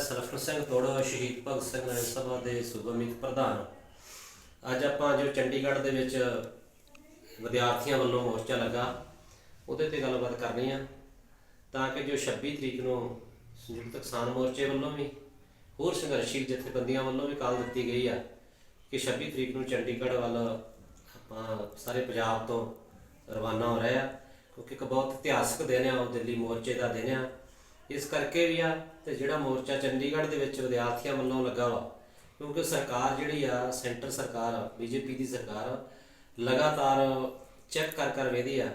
ਸਲਫਨ ਸਿੰਘ ਤੋੜ ਸ਼ਹੀਦ ਭਗਤ ਸਿੰਘ ਨਗਰ ਸਭਾ ਦੇ ਸੂਬਾ ਮੀਤ ਪ੍ਰਧਾਨ। ਅੱਜ ਆਪਾਂ ਜੋ ਚੰਡੀਗੜ੍ਹ ਦੇ ਵਿੱਚ ਵਿਦਿਆਰਥੀਆਂ ਵੱਲੋਂ ਮੋਰਚਾ ਲੱਗਾ, ਉਹਦੇ ਤੇ ਗੱਲਬਾਤ ਕਰਨੀ ਆ। ਤਾਂ ਕਿ ਜੋ 26 ਤਰੀਕ ਨੂੰ ਸੰਯੁਕਤ ਕਿਸਾਨ ਮੋਰਚੇ ਵੱਲੋਂ ਵੀ, ਹੋਰ ਸੰਘਰਸ਼ੀਲ ਜਥੇਬੰਦੀਆਂ ਵੱਲੋਂ ਵੀ ਕਾਲ ਦਿੱਤੀ ਗਈ ਆ ਕਿ 26 ਤਰੀਕ ਨੂੰ ਚੰਡੀਗੜ੍ਹ ਵੱਲ ਆਪਾਂ ਸਾਰੇ ਪੰਜਾਬ ਤੋਂ ਰਵਾਨਾ ਹੋ ਰਹੇ ਆ। ਕਿਉਂਕਿ ਇੱਕ ਬਹੁਤ ਇਤਿਹਾਸਕ ਦਿਨ ਆ, ਉਹ ਦਿੱਲੀ ਮੋਰਚੇ ਦਾ ਦਿਨ ਆ। ਇਸ ਕਰਕੇ ਵੀ ਆ ਤੇ ਜਿਹੜਾ ਮੋਰਚਾ ਚੰਡੀਗੜ੍ਹ ਦੇ ਵਿੱਚ ਵਿਦਿਆਰਥੀਆਂ ਵੱਲੋਂ ਲੱਗਾ ਵਾ, ਕਿਉਂਕਿ ਸਰਕਾਰ ਜਿਹੜੀ ਆ, ਸੈਂਟਰ ਸਰਕਾਰ ਆ, ਬੀਜੇਪੀ ਦੀ ਸਰਕਾਰ ਲਗਾਤਾਰ ਚੈੱਕ ਕਰ ਕਰ ਵੇਦੀ ਆ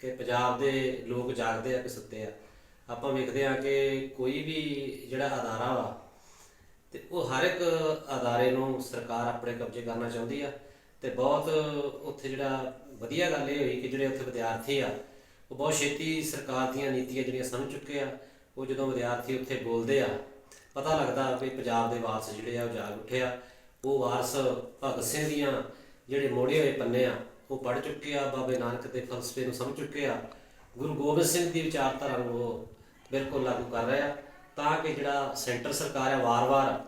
ਕਿ ਪੰਜਾਬ ਦੇ ਲੋਕ ਜਾਗਦੇ ਆ ਕਿ ਸੁੱਤੇ ਆ। ਆਪਾਂ ਵੇਖਦੇ ਆ ਕਿ ਕੋਈ ਵੀ ਜਿਹੜਾ ਅਦਾਰਾ ਵਾ, ਤੇ ਉਹ ਹਰ ਇੱਕ ਅਦਾਰੇ ਨੂੰ ਸਰਕਾਰ ਆਪਣੇ ਕਬਜ਼ੇ ਕਰਨਾ ਚਾਹੁੰਦੀ ਆ, ਤੇ ਬਹੁਤ ਉੱਥੇ ਜਿਹੜਾ ਵਧੀਆ ਗੱਲ ਇਹ ਹੋਈ ਕਿ ਜਿਹੜੇ ਉੱਥੇ ਵਿਦਿਆਰਥੀ ਆ, ਉਹ ਬਹੁਤ ਛੇਤੀ ਸਰਕਾਰ ਦੀਆਂ ਨੀਤੀਆਂ ਜਿਹੜੀਆਂ ਸਮਝ ਚੁੱਕੇ ਆ ਉਹ ਜਦੋਂ ਵਿਦਿਆਰਥੀ ਉੱਥੇ ਬੋਲਦੇ ਆ, ਪਤਾ ਲੱਗਦਾ ਵੀ ਪੰਜਾਬ ਦੇ ਵਾਰਸ ਜਿਹੜੇ ਆ ਉਹ ਜਾਗ ਉੱਠੇ ਆ। ਉਹ ਵਾਰਸ ਭਗਤ ਸਿੰਘ ਦੀਆਂ ਜਿਹੜੇ ਮੋੜੇ ਹੋਏ ਪੰਨੇ ਆ, ਉਹ ਪੜ ਚੁੱਕੇ ਆ, ਬਾਬੇ ਨਾਨਕ ਦੇ ਫਲਸਫੇ ਨੂੰ ਸਮਝ ਚੁੱਕੇ ਆ। ਗੁਰੂ ਗੋਬਿੰਦ ਸਿੰਘ ਦੀ ਵਿਚਾਰਧਾਰਾ ਨੂੰ ਉਹ ਬਿਲਕੁਲ ਲਾਗੂ ਕਰ ਰਹੇ ਆ। ਤਾਂ ਕਿ ਜਿਹੜਾ ਸੈਂਟਰ ਸਰਕਾਰ ਆ, ਵਾਰ-ਵਾਰ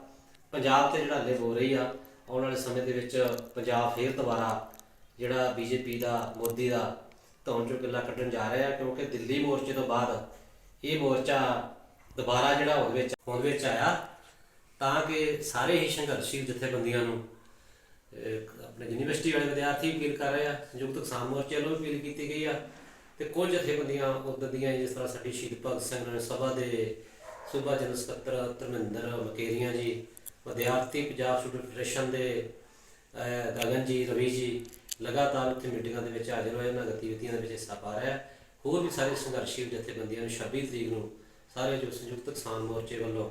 ਪੰਜਾਬ ਤੇ ਜਿਹੜਾ ਹੱਲੇ ਹੋ ਰਹੀ ਆ, ਆਉਣ ਵਾਲੇ ਸਮੇਂ ਦੇ ਵਿੱਚ ਪੰਜਾਬ ਫੇਰ ਦੁਬਾਰਾ ਜਿਹੜਾ ਬੀਜੇਪੀ ਦਾ, ਮੋਦੀ ਦਾ ਧੌਣ ਚੋਂ ਕਿੱਲਾ ਕੱਢਣ ਜਾ ਰਿਹਾ, ਕਿਉਂਕਿ ਦਿੱਲੀ ਮੋਰਚੇ ਤੋਂ ਬਾਅਦ ਇਹ ਮੋਰਚਾ ਦੁਬਾਰਾ ਜਿਹੜਾ ਹੋਂਦ ਵਿੱਚ ਹੋਂਦ ਵਿੱਚ ਆਇਆ ਤਾਂ ਕਿ ਸਾਰੇ ਹੀ ਸੰਘਰਸ਼ੀ ਜਥੇਬੰਦੀਆਂ ਨੂੰ ਆਪਣੇ ਯੂਨੀਵਰਸਿਟੀ ਵਾਲੇ ਵਿਦਿਆਰਥੀ ਅਪੀਲ ਕਰ ਰਹੇ ਆ, ਸੰਯੁਕਤ ਕਿਸਾਨ ਮੋਰਚੇ ਵੱਲੋਂ ਅਪੀਲ ਕੀਤੀ ਗਈ ਆ ਤੇ ਕੁਝ ਜਥੇਬੰਦੀਆਂ ਉਦੋਂ ਦੀਆਂ ਜਿਸ ਤਰ੍ਹਾਂ ਸਾਡੀ ਸ਼ਹੀਦ ਭਗਤ ਸਿੰਘ ਸਭਾ ਦੇ ਸੂਬਾ ਜਨਰਲ ਸਕੱਤਰ ਧਰਮਿੰਦਰ ਮਕੇਰੀਆਂ ਜੀ, ਵਿਦਿਆਰਥੀ ਪੰਜਾਬ ਸਟੂਡੈਂਟ ਫੈਡਰੇਸ਼ਨ ਦੇ ਗਗਨ ਜੀ, ਰਵੀ ਜੀ ਲਗਾਤਾਰ ਉੱਥੇ ਮੀਟਿੰਗਾਂ ਦੇ ਵਿੱਚ ਹਾਜ਼ਰ ਹੋਏ ਉਹਨਾਂ ਗਤੀਵਿਧੀਆਂ ਦੇ ਵਿੱਚ ਹਿੱਸਾ ਪਾ ਰਿਹਾ ਹੋਰ ਵੀ ਸਾਰੇ ਸੰਘਰਸ਼ੀ ਜਥੇਬੰਦੀਆਂ ਨੂੰ 26 ਤਰੀਕ ਨੂੰ ਸਾਰੇ ਜੋ ਸੰਯੁਕਤ ਕਿਸਾਨ ਮੋਰਚੇ ਵੱਲੋਂ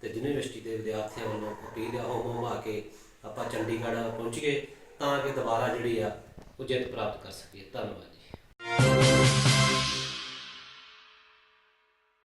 ਤੇ ਯੂਨੀਵਰਸਿਟੀ ਦੇ ਵਿਦਿਆਰਥੀਆਂ ਵੱਲੋਂ ਅਪੀਲ ਆ ਹੋਮ ਆ ਕੇ ਆਪਾਂ ਚੰਡੀਗੜ੍ਹ ਪਹੁੰਚ ਗਏ ਤਾਂ ਕਿ ਦੁਬਾਰਾ ਜਿਹੜੀ ਆ, ਉਹ ਜਿੱਤ ਪ੍ਰਾਪਤ ਕਰ ਸਕੀਏ। ਧੰਨਵਾਦ ਜੀ।